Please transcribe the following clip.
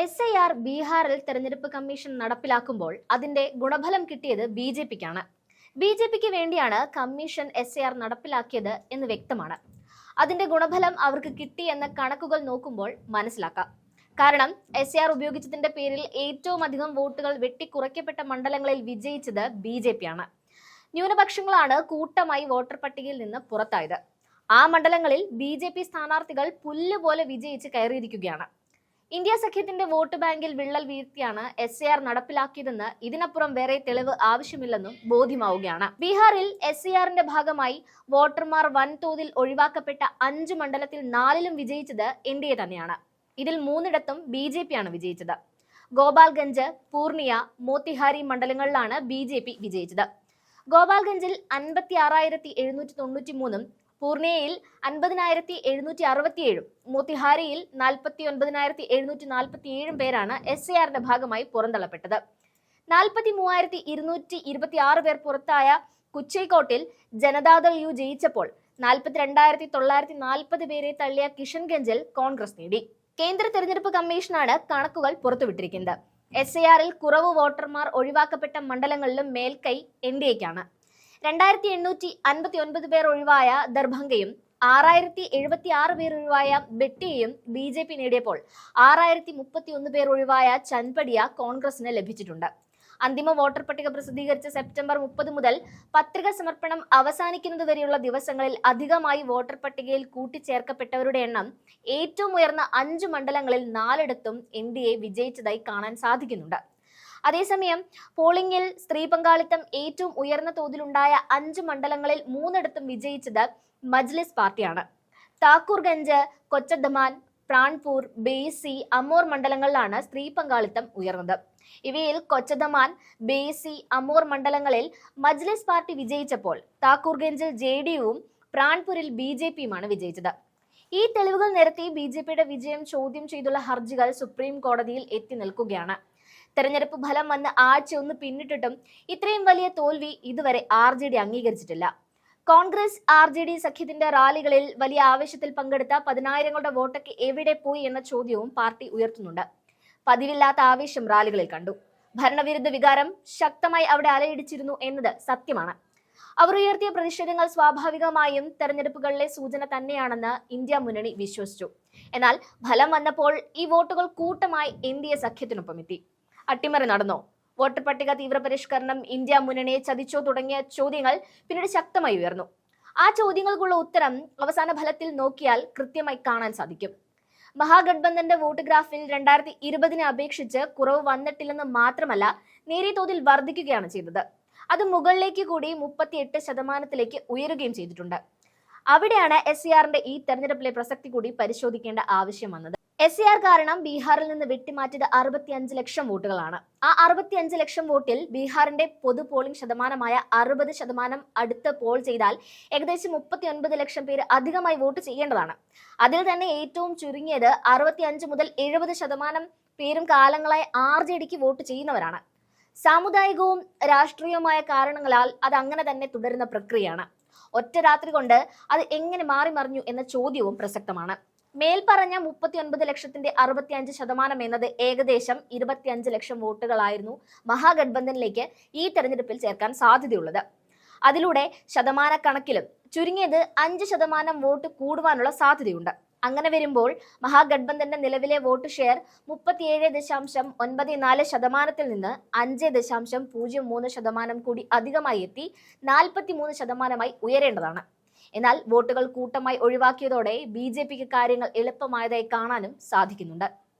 S I R ബീഹാറിൽ തെരഞ്ഞെടുപ്പ് commission നടപ്പിലാക്കുമ്പോൾ അതിന്റെ ഗുണഫലം കിട്ടിയത് ബി ജെ പിക്കാണ് ബി ജെ പിക്ക് വേണ്ടിയാണ് കമ്മീഷൻ എസ് ഐ ആർ നടപ്പിലാക്കിയത് എന്ന് വ്യക്തമാണ്. അതിന്റെ ഗുണഫലം അവർക്ക് കിട്ടി എന്ന കണക്കുകൾ നോക്കുമ്പോൾ മനസ്സിലാക്കാം. കാരണം എസ് ഐ ആർ ഉപയോഗിച്ചതിന്റെ പേരിൽ ഏറ്റവും അധികം വോട്ടുകൾ വെട്ടിക്കുറയ്ക്കപ്പെട്ട മണ്ഡലങ്ങളിൽ വിജയിച്ചത് ബി ജെ പി ആണ്. ന്യൂനപക്ഷങ്ങളാണ് കൂട്ടമായി വോട്ടർ പട്ടികയിൽ നിന്ന് പുറത്തായത്. ആ മണ്ഡലങ്ങളിൽ ബി ജെ പി സ്ഥാനാർത്ഥികൾ പുല്ലുപോലെ വിജയിച്ച് കയറിയിരിക്കുകയാണ്. ഇന്ത്യ സഖ്യത്തിന്റെ വോട്ട് ബാങ്കിൽ വിള്ളൽ വീഴ്ത്തിയാണ് എസ് എ ആർ നടപ്പിലാക്കിയതെന്ന് ഇതിനപ്പുറം വേറെ തെളിവ് ആവശ്യമില്ലെന്നും ബോധ്യമാവുകയാണ്. ബീഹാറിൽ എസ് എ ആറിന്റെ ഭാഗമായി വോട്ടർമാർ വൻതോതിൽ ഒഴിവാക്കപ്പെട്ട അഞ്ച് മണ്ഡലത്തിൽ നാലിലും വിജയിച്ചത് എൻ ഡി എ തന്നെയാണ്. ഇതിൽ മൂന്നിടത്തും ബി ജെ പി ആണ് വിജയിച്ചത്. ഗോപാൽഗഞ്ച് പൂർണിയ മോത്തിഹാരി മണ്ഡലങ്ങളിലാണ് ബി ജെ പി വിജയിച്ചത്. ഗോപാൽഗഞ്ചിൽ അൻപത്തി ആറായിരത്തി എഴുന്നൂറ്റി തൊണ്ണൂറ്റി മൂന്നും പൂർണിയയിൽ അൻപതിനായിരത്തി എഴുന്നൂറ്റി അറുപത്തിയേഴും മോത്തിഹാരിയിൽ നാൽപ്പത്തി ഒൻപതിനായിരത്തി എഴുന്നൂറ്റി നാൽപ്പത്തി ഏഴും പേരാണ് എസ് എ ആറിന്റെ ഭാഗമായി പുറന്തള്ളപ്പെട്ടത്. നാൽപ്പത്തി മൂവായിരത്തി ഇരുന്നൂറ്റി ഇരുപത്തി ആറ് പേർ പുറത്തായ കുച്ചൈക്കോട്ടിൽ ജനതാദൾ യു ജയിച്ചപ്പോൾ നാൽപ്പത്തിരണ്ടായിരത്തി തൊള്ളായിരത്തി നാൽപ്പത് പേരെ തള്ളിയ കിഷൻഗഞ്ചിൽ കോൺഗ്രസ് നേടി. കേന്ദ്ര തെരഞ്ഞെടുപ്പ് കമ്മീഷനാണ് കണക്കുകൾ പുറത്തുവിട്ടിരിക്കുന്നത്. എസ് എ ആറിൽ കുറവ് വോട്ടർമാർ ഒഴിവാക്കപ്പെട്ട മണ്ഡലങ്ങളിലും മേൽക്കൈ എൻ ഡി എക്കാണ്. രണ്ടായിരത്തി എണ്ണൂറ്റി അൻപത്തി ഒൻപത് പേർ ഒഴിവായ ദർഭംഗയും ആറായിരത്തി എഴുപത്തി ആറ് പേർ ഒഴിവായ ബെട്ടിയെയും ബി ജെ പി നേടിയപ്പോൾ ആറായിരത്തി മുപ്പത്തി ഒന്ന് പേർ ഒഴിവായ ചൻപടിയ കോൺഗ്രസിന് ലഭിച്ചിട്ടുണ്ട്. അന്തിമ വോട്ടർ പട്ടിക പ്രസിദ്ധീകരിച്ച സെപ്റ്റംബർ മുപ്പത് മുതൽ പത്രിക സമർപ്പണം അവസാനിക്കുന്നത് വരെയുള്ള ദിവസങ്ങളിൽ അധികമായി വോട്ടർ പട്ടികയിൽ കൂട്ടിച്ചേർക്കപ്പെട്ടവരുടെ എണ്ണം ഏറ്റവും ഉയർന്ന അഞ്ച് മണ്ഡലങ്ങളിൽ നാലിടത്തും എൻ ഡി എ വിജയിച്ചതായി കാണാൻ സാധിക്കുന്നുണ്ട്. അതേസമയം പോളിംഗിൽ സ്ത്രീ പങ്കാളിത്തം ഏറ്റവും ഉയർന്ന തോതിലുണ്ടായ അഞ്ച് മണ്ഡലങ്ങളിൽ മൂന്നിടത്തും വിജയിച്ചത് മജ്ലിസ് പാർട്ടിയാണ്. താക്കൂർഗഞ്ച് കൊച്ചദമാൻ പ്രാൺപൂർ ബേസി അമോർ മണ്ഡലങ്ങളിലാണ് സ്ത്രീ പങ്കാളിത്തം ഉയർന്നത്. ഇവയിൽ കൊച്ചദമാൻ ബേസി അമോർ മണ്ഡലങ്ങളിൽ മജ്ലിസ് പാർട്ടി വിജയിച്ചപ്പോൾ താക്കൂർഗഞ്ചിൽ ജെ ഡി യുവും പ്രാൺപൂരിൽ ബി ജെ പിയുമാണ് വിജയിച്ചത്. ഈ തെളിവുകൾ നിരത്തി ബി ജെ പിയുടെ വിജയം ചോദ്യം ചെയ്തുള്ള ഹർജികൾ സുപ്രീം കോടതിയിൽ എത്തി നിൽക്കുകയാണ്. തെരഞ്ഞെടുപ്പ് ഫലം വന്ന് ആഴ്ച ഒന്ന് പിന്നിട്ടിട്ടും ഇത്രയും വലിയ തോൽവി ഇതുവരെ ആർ അംഗീകരിച്ചിട്ടില്ല. കോൺഗ്രസ് ആർ ജെ ഡി സഖ്യത്തിന്റെ റാലികളിൽ വലിയ ആവേശത്തിൽ പങ്കെടുത്ത പതിനായിരങ്ങളുടെ വോട്ടൊക്കെ എവിടെ പോയി എന്ന ചോദ്യവും പാർട്ടി ഉയർത്തുന്നുണ്ട്. പതിവില്ലാത്ത ആവേശം റാലികളിൽ കണ്ടു. ഭരണവിരുദ്ധ വികാരം ശക്തമായി അവിടെ അലയിടിച്ചിരുന്നു എന്നത് സത്യമാണ്. അവർ ഉയർത്തിയ പ്രതിഷേധങ്ങൾ സ്വാഭാവികമായും തെരഞ്ഞെടുപ്പുകളിലെ സൂചന തന്നെയാണെന്ന് ഇന്ത്യ മുന്നണി വിശ്വസിച്ചു. എന്നാൽ ഫലം വന്നപ്പോൾ ഈ വോട്ടുകൾ കൂട്ടമായി എൻ ഡി എ സഖ്യത്തിനൊപ്പം എത്തി അട്ടിമറി നടന്നു? വോട്ടർ പട്ടിക തീവ്രപരിഷ്കരണം ഇന്ത്യ മുന്നണിയെ ചതിച്ചോ തുടങ്ങിയ ചോദ്യങ്ങൾ പിന്നീട് ശക്തമായി ഉയർന്നു. ആ ചോദ്യങ്ങൾക്കുള്ള ഉത്തരം അവസാന ഫലത്തിൽ നോക്കിയാൽ കൃത്യമായി കാണാൻ സാധിക്കും. മഹാഗഡ്ബന്ധന്റെ വോട്ട് ഗ്രാഫിൽ രണ്ടായിരത്തി ഇരുപതിനെ അപേക്ഷിച്ച് കുറവ് വന്നിട്ടില്ലെന്ന് മാത്രമല്ല നേരിയ തോതിൽ വർദ്ധിക്കുകയാണ് ചെയ്തത്. അത് മുകളിലേക്ക് കൂടി മുപ്പത്തിയെട്ട് ശതമാനത്തിലേക്ക് ഉയരുകയും ചെയ്തിട്ടുണ്ട്. അവിടെയാണ് എസ് സി ആറിന്റെ ഈ തെരഞ്ഞെടുപ്പിലെ പ്രസക്തി കൂടി പരിശോധിക്കേണ്ട ആവശ്യം വന്നത്. എസ് ആർ കാരണം ബീഹാറിൽ നിന്ന് വെട്ടിമാറ്റിയത് അറുപത്തിയഞ്ച് ലക്ഷം വോട്ടുകളാണ്. ആ അറുപത്തിയഞ്ച് ലക്ഷം വോട്ടിൽ ബീഹാറിന്റെ പൊതു പോളിംഗ് ശതമാനമായ അറുപത് ശതമാനം അടുത്ത് പോൾ ചെയ്താൽ ഏകദേശം മുപ്പത്തി ഒൻപത് ലക്ഷം പേര് അധികമായി വോട്ട് ചെയ്യേണ്ടതാണ്. അതിൽ തന്നെ ഏറ്റവും ചുരുങ്ങിയത് അറുപത്തിയഞ്ച് മുതൽ എഴുപത് ശതമാനം പേരും കാലങ്ങളായി ആർ ജെ ഡിക്ക് വോട്ട് ചെയ്യുന്നവരാണ്. സാമുദായികവും രാഷ്ട്രീയവുമായ കാരണങ്ങളാൽ അത് അങ്ങനെ തന്നെ തുടരുന്ന പ്രക്രിയയാണ്. ഒറ്റ രാത്രി കൊണ്ട് അത് എങ്ങനെ മാറി മറിഞ്ഞു എന്ന ചോദ്യവും പ്രസക്തമാണ്. മേൽപ്പറഞ്ഞ മുപ്പത്തി ഒൻപത് ലക്ഷത്തിന്റെ അറുപത്തിയഞ്ച് ശതമാനം എന്നത് ഏകദേശം ഇരുപത്തിയഞ്ച് ലക്ഷം വോട്ടുകളായിരുന്നു മഹാഗഡ്ബന്ധനിലേക്ക് ഈ തെരഞ്ഞെടുപ്പിൽ ചേർക്കാൻ സാധ്യതയുള്ളത്. അതിലൂടെ ശതമാനക്കണക്കിലും ചുരുങ്ങിയത് അഞ്ച് ശതമാനം വോട്ട് കൂടുവാനുള്ള സാധ്യതയുണ്ട്. അങ്ങനെ വരുമ്പോൾ മഹാഗഡ്ബന്ധന്റെ നിലവിലെ വോട്ട് ഷെയർ മുപ്പത്തിയേഴ് ദശാംശം ഒൻപത് നാല് ശതമാനത്തിൽ നിന്ന് അഞ്ച് ദശാംശം പൂജ്യം മൂന്ന് ശതമാനം കൂടി അധികമായി എത്തി നാൽപ്പത്തി മൂന്ന് ശതമാനമായി ഉയരേണ്ടതാണ്. എന്നാൽ വോട്ടുകൾ കൂട്ടമായി ഒഴിവാക്കിയതോടെ ബി കാര്യങ്ങൾ എളുപ്പമായതായി കാണാനും സാധിക്കുന്നുണ്ട്